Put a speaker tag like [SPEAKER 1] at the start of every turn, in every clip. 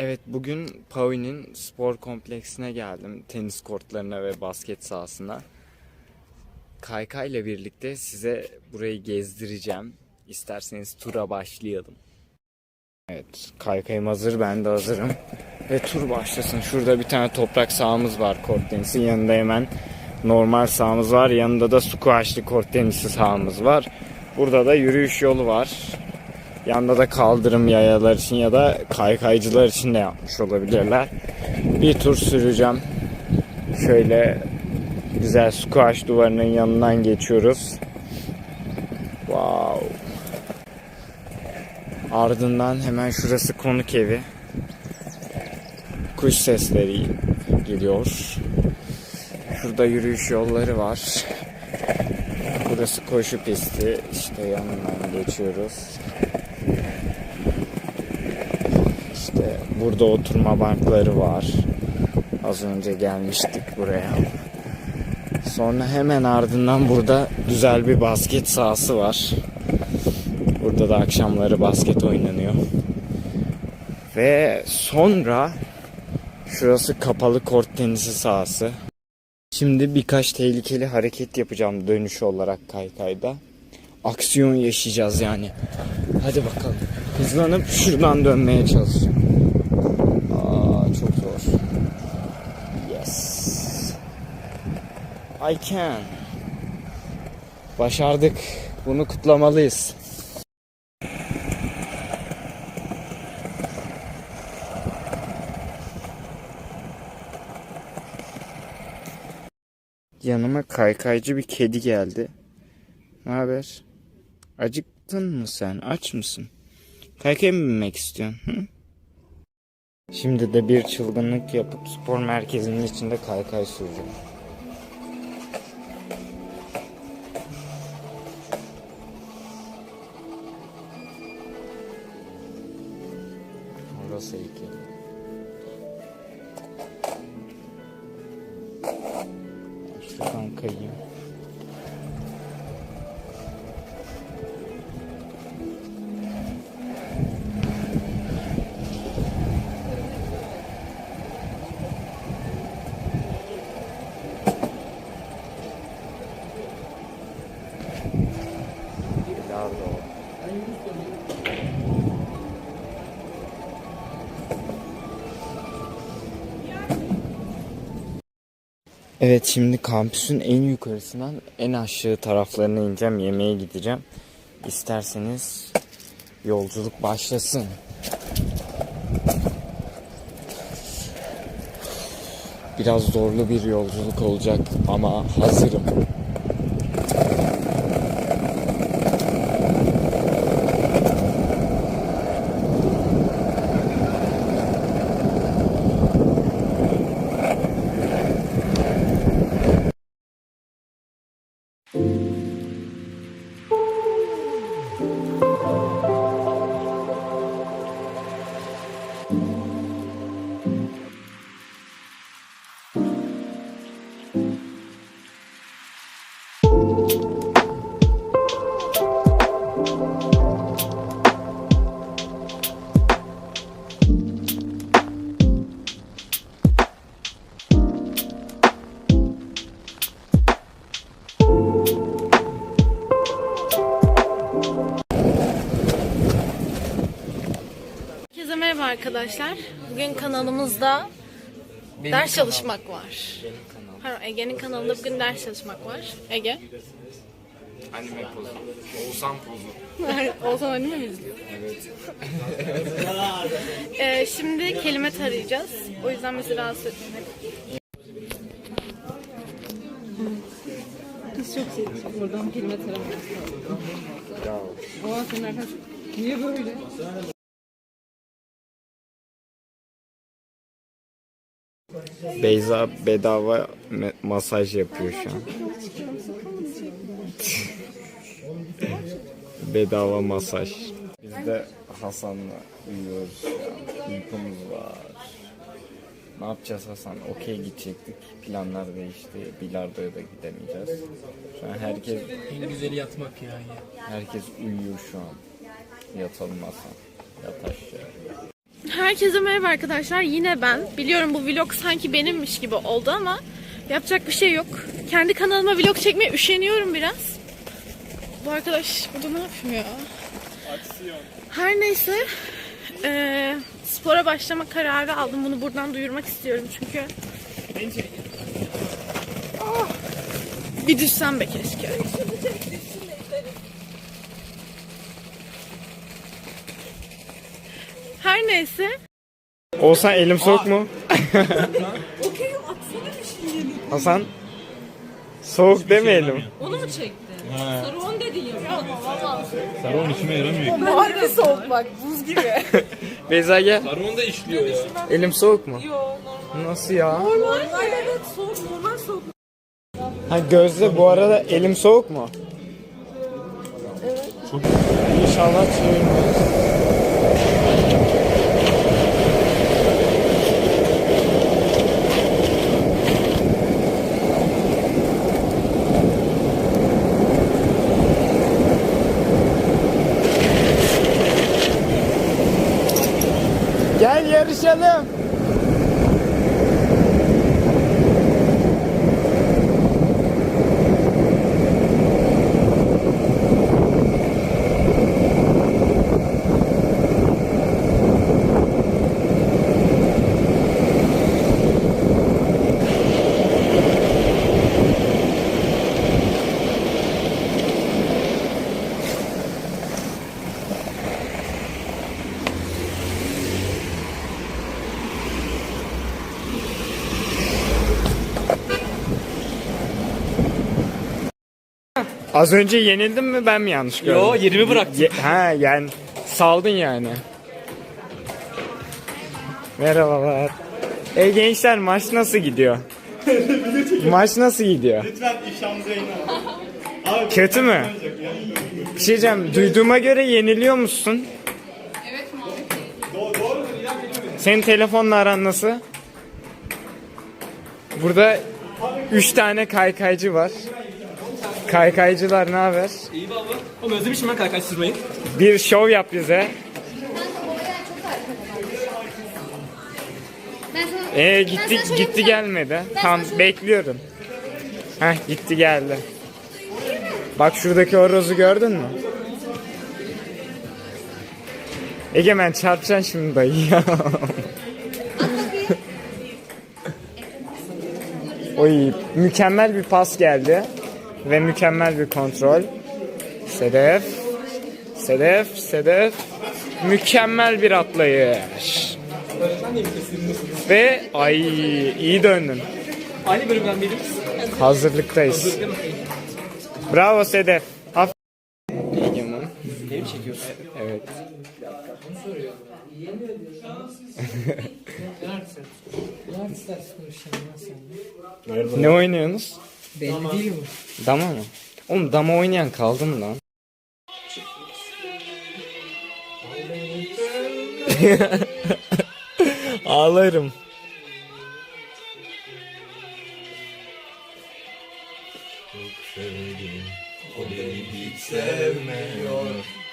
[SPEAKER 1] Evet bugün Paui'nin spor kompleksine geldim. Tenis kortlarına ve basket sahasına. Kaykay ile birlikte size burayı gezdireceğim. İsterseniz tura başlayalım. Evet kaykayım hazır ben de hazırım. Ve tur başlasın. Şurada bir tane toprak sahamız var kort tenisi. Yanında hemen normal sahamız var. Yanında da squashlı kort tenisi sahamız var. Burada da yürüyüş yolu var. Yanında da kaldırım yayalar için ya da kaykaycılar için de yapmış olabilirler. Bir tur süreceğim. Şöyle güzel squash duvarının yanından geçiyoruz. Wow. Ardından hemen şurası konuk evi. Kuş sesleri geliyor. Şurada yürüyüş yolları var. Burası koşu pisti. İşte yanından geçiyoruz. İşte burada oturma bankları var. Az önce gelmiştik buraya. Sonra hemen ardından burada güzel bir basket sahası var. Burada da akşamları basket oynanıyor. Ve sonra şurası kapalı kort tenisi sahası. Şimdi birkaç tehlikeli hareket yapacağım dönüş olarak kaykayda. Aksiyon yaşayacağız yani. Hadi bakalım. Hızlanıp şuradan dönmeye çalışacağım. Aa, çok zor. Yes. I can. Başardık. Bunu kutlamalıyız. Yanıma kaykaycı bir kedi geldi. Ne haber? Acıktın mı sen? Aç mısın? Kaykaya mı binmek istiyorsun? Hı? Şimdi de bir çılgınlık yapıp spor merkezinin içinde kaykay süreceğim. Orası heykeli. Şuradan kayayım. Evet şimdi kampüsün en yukarısından en aşağı taraflarına ineceğim. Yemeğe gideceğim. İsterseniz yolculuk başlasın. Biraz zorlu bir yolculuk olacak ama hazırım.
[SPEAKER 2] Merhaba arkadaşlar. Bugün kanalımızda ders çalışmak var. Pardon, Ege'nin kanalında bugün ders çalışmak var. Ege.
[SPEAKER 1] Anime pozu. Oğuzhan pozu.
[SPEAKER 2] Oğuzhan anime mi izliyor?
[SPEAKER 1] Evet.
[SPEAKER 2] Ee, şimdi kelime tarayacağız. O yüzden bizi rahatsız etmeyin.
[SPEAKER 3] Biz çok sevdik buradan kelime taramayız.
[SPEAKER 1] Ya.
[SPEAKER 3] Aa sen nereden? Niye böyle?
[SPEAKER 1] Beyza bedava masaj yapıyor şu an. bedava masaj. Biz de Hasan'la uyuyoruz şu an. Uykumuz var. Ne yapacağız Hasan? Okey gidecektik. Planlar değişti. Bilardo'ya da gidemeyeceğiz. Şu an herkes
[SPEAKER 4] En güzeli yatmak yani.
[SPEAKER 1] herkes uyuyor şu an. Yatalım Hasan. Yat aşağı.
[SPEAKER 2] Herkese merhaba arkadaşlar. Yine ben. Biliyorum bu vlog sanki benimmiş gibi oldu ama yapacak bir şey yok. Kendi kanalıma vlog çekmeye üşeniyorum biraz. Bu arkadaş burada ne yapıyor ya? Her neyse. eee, spora başlama kararı aldım. Bunu buradan duyurmak istiyorum çünkü. Ah! Bir düşsem be keşke. Her neyse.
[SPEAKER 1] Olsan elim soğuk mu? Hasan soğuk demeyelim.
[SPEAKER 3] Onu mu çekti? Sarı on dedin ya.
[SPEAKER 4] Saron işime yaramıyor.
[SPEAKER 3] Harbi soğuk bak buz gibi.
[SPEAKER 1] Beyza gel.
[SPEAKER 4] Saron da işliyor ya.
[SPEAKER 1] Elim soğuk mu?
[SPEAKER 3] Yok
[SPEAKER 1] Nasıl ya?
[SPEAKER 3] normal. evet soğuk normal soğuk.
[SPEAKER 1] Ha Gözde bu arada elim soğuk mu? Evet. İnşallah çevirmez. Gel Az önce yenildin mi ben mi yanlış gördüm?
[SPEAKER 4] Yo yerimi bıraktım.
[SPEAKER 1] Ye- ha yani saldın yani. Merhabalar. E gençler maç nasıl gidiyor? maç nasıl gidiyor?
[SPEAKER 4] Lütfen ifşamıza inan.
[SPEAKER 1] Kötü mü? Bir şey diyeceğim. Duyduğuma göre yeniliyor musun? Evet Senin telefonla aran nasıl? Burada 3 tane kaykaycı var. Kaykaycılar ne haber?
[SPEAKER 4] İyi baba. Oğlum özlemişim ben kaykay sürmeyi.
[SPEAKER 1] Bir şov yap bize. Ee gitti gitti gelmedi. Tam bekliyorum. Heh gitti geldi. Bak şuradaki horozu gördün mü? Egemen çarpacaksın şimdi dayı ya. Oy mükemmel bir pas geldi. Ve mükemmel bir kontrol. Sedef. Sedef, Sedef. Mükemmel bir atlayış. Ve ay iyi döndün.
[SPEAKER 4] Aynı bölümden misin?
[SPEAKER 1] Hazırlıktayız. Bravo Sedef. Egemen.
[SPEAKER 4] Beni mi çekiyorsun?
[SPEAKER 1] Evet. ne oynuyorsunuz?
[SPEAKER 3] Belli değil mi?
[SPEAKER 1] Dama mı? Oğlum dama oynayan kaldı mı lan? Ağlarım.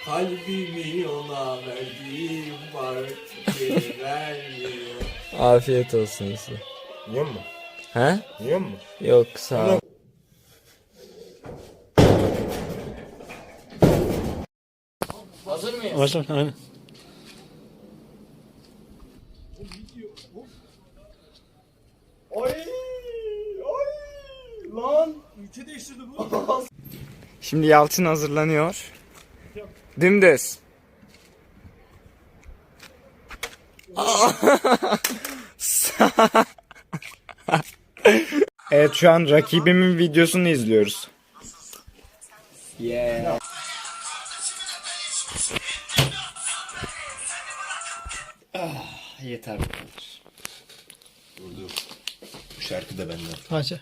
[SPEAKER 5] Kalbimi ona verdim var geri vermiyor.
[SPEAKER 1] Afiyet olsun size.
[SPEAKER 5] Yiyor mu?
[SPEAKER 1] He?
[SPEAKER 5] Yiyor mu?
[SPEAKER 1] Yok sağ ol.
[SPEAKER 4] Başla aynen.
[SPEAKER 5] Ay! Ay! Lan! Ülke değiştirdi bu.
[SPEAKER 1] Şimdi Yalçın hazırlanıyor. Dümdüz. evet şu an rakibimin videosunu izliyoruz. Yeah. Ah, yeter bu kadar.
[SPEAKER 5] Bu şarkı da benden.
[SPEAKER 6] Parça.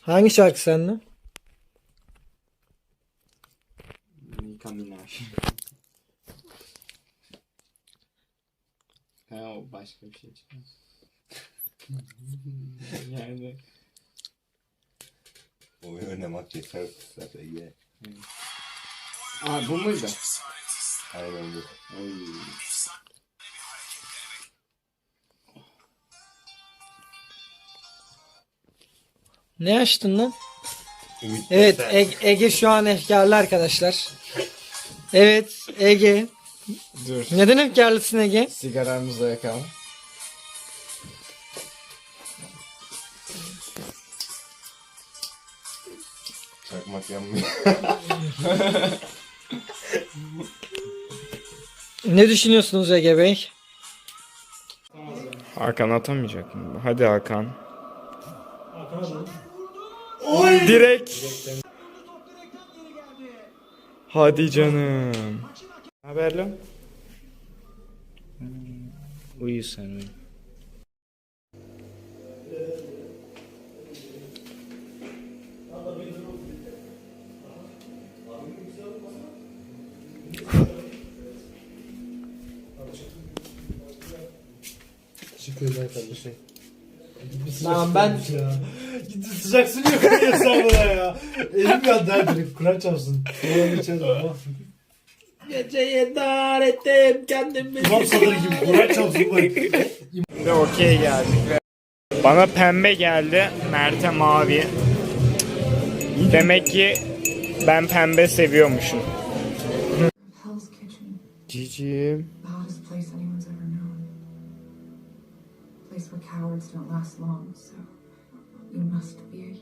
[SPEAKER 6] Hangi şarkı sende?
[SPEAKER 1] Nicki Minaj. ha o başka bir şey çıkmaz. yani
[SPEAKER 5] Oyun oynamak yeter zaten ye.
[SPEAKER 1] Aa bu muydu?
[SPEAKER 5] Aynen bu.
[SPEAKER 1] Ay.
[SPEAKER 6] Ne açtın lan?
[SPEAKER 5] Ümit
[SPEAKER 6] evet Ege, Ege şu an efkarlı arkadaşlar. Evet Ege.
[SPEAKER 1] Dur.
[SPEAKER 6] Neden efkarlısın Ege?
[SPEAKER 1] Sigaramızı da yakalım.
[SPEAKER 5] Çakmak yanmıyor.
[SPEAKER 6] Ne düşünüyorsunuz Ege Bey?
[SPEAKER 1] Hakan atamayacak mı? Hadi Hakan. Direkt. Hadi canım. Ne haber lan? Uyu sen uyu.
[SPEAKER 6] Lan ben
[SPEAKER 7] Sıcak su yok sen buna ya. Elim yandı her biri. Kur'an çarpsın. Sonra geçelim.
[SPEAKER 6] geceye dar ettim kendimi.
[SPEAKER 7] İmam satır gibi Kur'an çarpsın bak.
[SPEAKER 1] Ve okey geldik ve bana pembe geldi, Mert'e mavi. Demek ki ben pembe seviyormuşum.
[SPEAKER 8] Hell's Kitchen,
[SPEAKER 1] Cicim.
[SPEAKER 8] Cowards don't last long, so you must be a